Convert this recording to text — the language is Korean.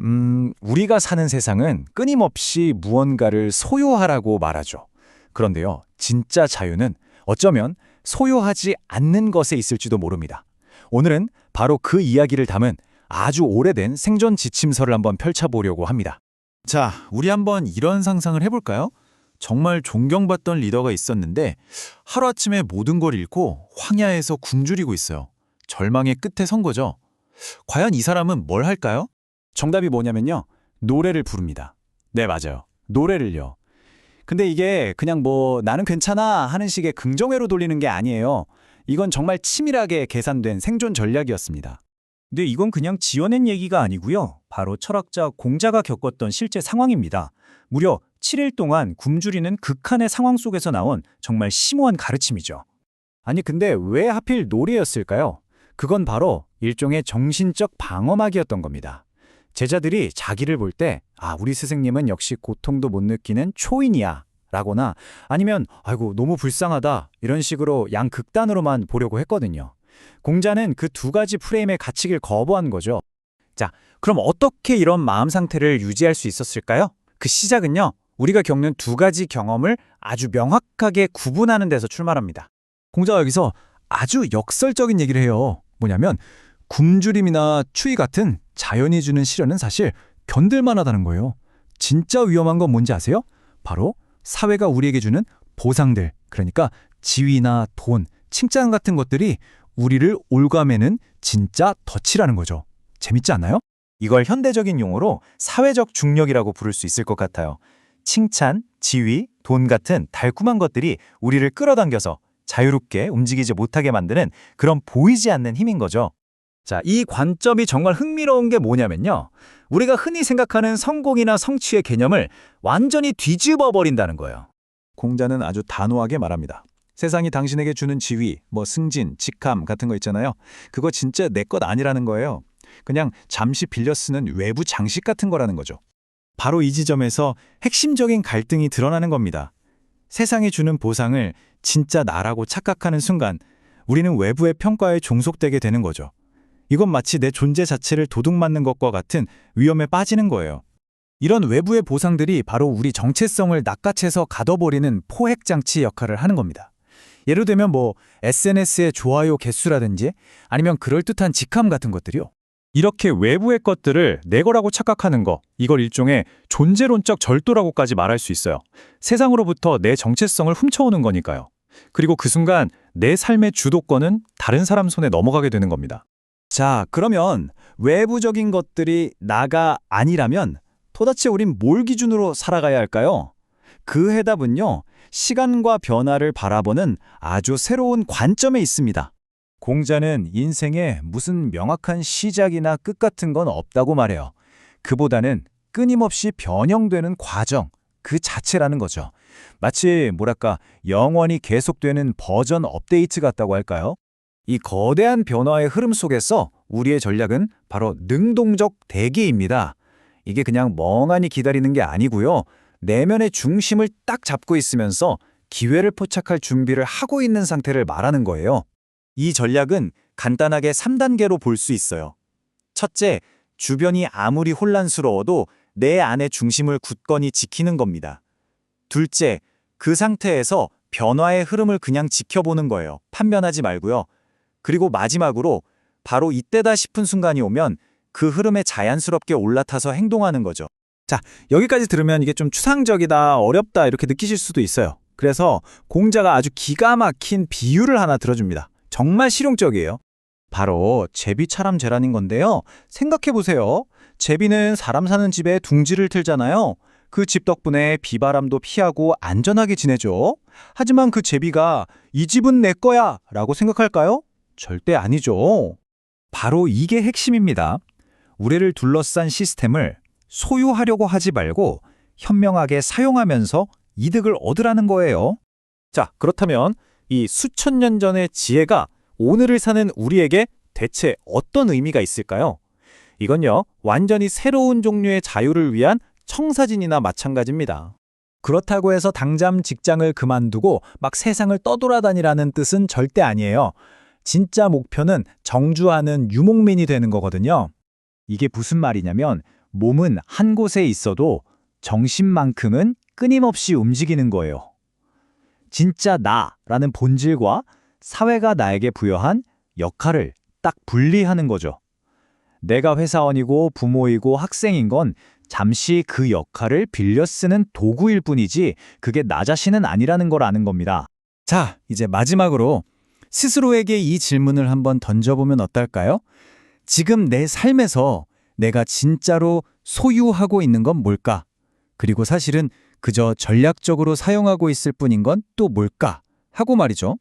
음, 우리가 사는 세상은 끊임없이 무언가를 소유하라고 말하죠. 그런데요, 진짜 자유는 어쩌면 소유하지 않는 것에 있을지도 모릅니다. 오늘은 바로 그 이야기를 담은 아주 오래된 생존 지침서를 한번 펼쳐보려고 합니다. 자, 우리 한번 이런 상상을 해볼까요? 정말 존경받던 리더가 있었는데 하루아침에 모든 걸 잃고 황야에서 굶주리고 있어요. 절망의 끝에 선 거죠. 과연 이 사람은 뭘 할까요? 정답이 뭐냐면요. 노래를 부릅니다. 네, 맞아요. 노래를요. 근데 이게 그냥 뭐 나는 괜찮아 하는 식의 긍정회로 돌리는 게 아니에요. 이건 정말 치밀하게 계산된 생존 전략이었습니다. 근데 이건 그냥 지어낸 얘기가 아니고요. 바로 철학자 공자가 겪었던 실제 상황입니다. 무려 7일 동안 굶주리는 극한의 상황 속에서 나온 정말 심오한 가르침이죠. 아니 근데 왜 하필 노래였을까요? 그건 바로 일종의 정신적 방어막이었던 겁니다. 제자들이 자기를 볼 때 아, 우리 스승님은 역시 고통도 못 느끼는 초인이야 라거나 아니면 아이고 너무 불쌍하다 이런 식으로 양극단으로만 보려고 했거든요. 공자는 그 두 가지 프레임의 가치를 거부한 거죠. 자, 그럼 어떻게 이런 마음 상태를 유지할 수 있었을까요? 그 시작은요. 우리가 겪는 두 가지 경험을 아주 명확하게 구분하는 데서 출발합니다. 공자가 여기서 아주 역설적인 얘기를 해요. 뭐냐면 굶주림이나 추위 같은 자연이 주는 시련은 사실 견딜만 하다는 거예요. 진짜 위험한 건 뭔지 아세요? 바로 사회가 우리에게 주는 보상들, 그러니까 지위나 돈, 칭찬 같은 것들이 우리를 올가매는 진짜 덫이라는 거죠. 재밌지 않나요? 이걸 현대적인 용어로 사회적 중력이라고 부를 수 있을 것 같아요. 칭찬, 지위, 돈 같은 달콤한 것들이 우리를 끌어당겨서 자유롭게 움직이지 못하게 만드는 그런 보이지 않는 힘인 거죠. 자, 이 관점이 정말 흥미로운 게 뭐냐면요. 우리가 흔히 생각하는 성공이나 성취의 개념을 완전히 뒤집어 버린다는 거예요. 공자는 아주 단호하게 말합니다. 세상이 당신에게 주는 지위, 뭐 승진, 직함 같은 거 있잖아요. 그거 진짜 내 것 아니라는 거예요. 그냥 잠시 빌려 쓰는 외부 장식 같은 거라는 거죠. 바로 이 지점에서 핵심적인 갈등이 드러나는 겁니다. 세상이 주는 보상을 진짜 나라고 착각하는 순간 우리는 외부의 평가에 종속되게 되는 거죠. 이건 마치 내 존재 자체를 도둑맞는 것과 같은 위험에 빠지는 거예요. 이런 외부의 보상들이 바로 우리 정체성을 낚아채서 가둬버리는 포획장치 역할을 하는 겁니다. 예를 들면 뭐 SNS의 좋아요 개수라든지 아니면 그럴듯한 직함 같은 것들이요. 이렇게 외부의 것들을 내 거라고 착각하는 거, 이걸 일종의 존재론적 절도라고까지 말할 수 있어요. 세상으로부터 내 정체성을 훔쳐오는 거니까요. 그리고 그 순간 내 삶의 주도권은 다른 사람 손에 넘어가게 되는 겁니다. 자, 그러면 외부적인 것들이 나가 아니라면 도대체 우린 뭘 기준으로 살아가야 할까요? 그 해답은요, 시간과 변화를 바라보는 아주 새로운 관점에 있습니다. 공자는 인생에 무슨 명확한 시작이나 끝 같은 건 없다고 말해요. 그보다는 끊임없이 변형되는 과정, 그 자체라는 거죠. 마치 뭐랄까 영원히 계속되는 버전 업데이트 같다고 할까요? 이 거대한 변화의 흐름 속에서 우리의 전략은 바로 능동적 대기입니다. 이게 그냥 멍하니 기다리는 게 아니고요. 내면의 중심을 딱 잡고 있으면서 기회를 포착할 준비를 하고 있는 상태를 말하는 거예요. 이 전략은 간단하게 3단계로 볼 수 있어요. 첫째, 주변이 아무리 혼란스러워도 내 안의 중심을 굳건히 지키는 겁니다. 둘째, 그 상태에서 변화의 흐름을 그냥 지켜보는 거예요. 판단하지 말고요. 그리고 마지막으로 바로 이때다 싶은 순간이 오면 그 흐름에 자연스럽게 올라타서 행동하는 거죠. 자, 여기까지 들으면 이게 좀 추상적이다, 어렵다 이렇게 느끼실 수도 있어요. 그래서 공자가 아주 기가 막힌 비유를 하나 들어줍니다. 정말 실용적이에요. 바로 제비차람 제란인 건데요. 생각해 보세요. 제비는 사람 사는 집에 둥지를 틀잖아요. 그 집 덕분에 비바람도 피하고 안전하게 지내죠. 하지만 그 제비가 이 집은 내 거야 라고 생각할까요? 절대 아니죠. 바로 이게 핵심입니다. 우리를 둘러싼 시스템을 소유하려고 하지 말고 현명하게 사용하면서 이득을 얻으라는 거예요. 자, 그렇다면 이 수천 년 전의 지혜가 오늘을 사는 우리에게 대체 어떤 의미가 있을까요? 이건요, 완전히 새로운 종류의 자유를 위한 청사진이나 마찬가지입니다. 그렇다고 해서 당장 직장을 그만두고 막 세상을 떠돌아다니라는 뜻은 절대 아니에요. 진짜 목표는 정주하는 유목민이 되는 거거든요. 이게 무슨 말이냐면 몸은 한 곳에 있어도 정신만큼은 끊임없이 움직이는 거예요. 진짜 나라는 본질과 사회가 나에게 부여한 역할을 딱 분리하는 거죠. 내가 회사원이고 부모이고 학생인 건 잠시 그 역할을 빌려 쓰는 도구일 뿐이지 그게 나 자신은 아니라는 걸 아는 겁니다. 자, 이제 마지막으로 스스로에게 이 질문을 한번 던져보면 어떨까요? 지금 내 삶에서 내가 진짜로 소유하고 있는 건 뭘까? 그리고 사실은 그저 전략적으로 사용하고 있을 뿐인 건 또 뭘까? 하고 말이죠.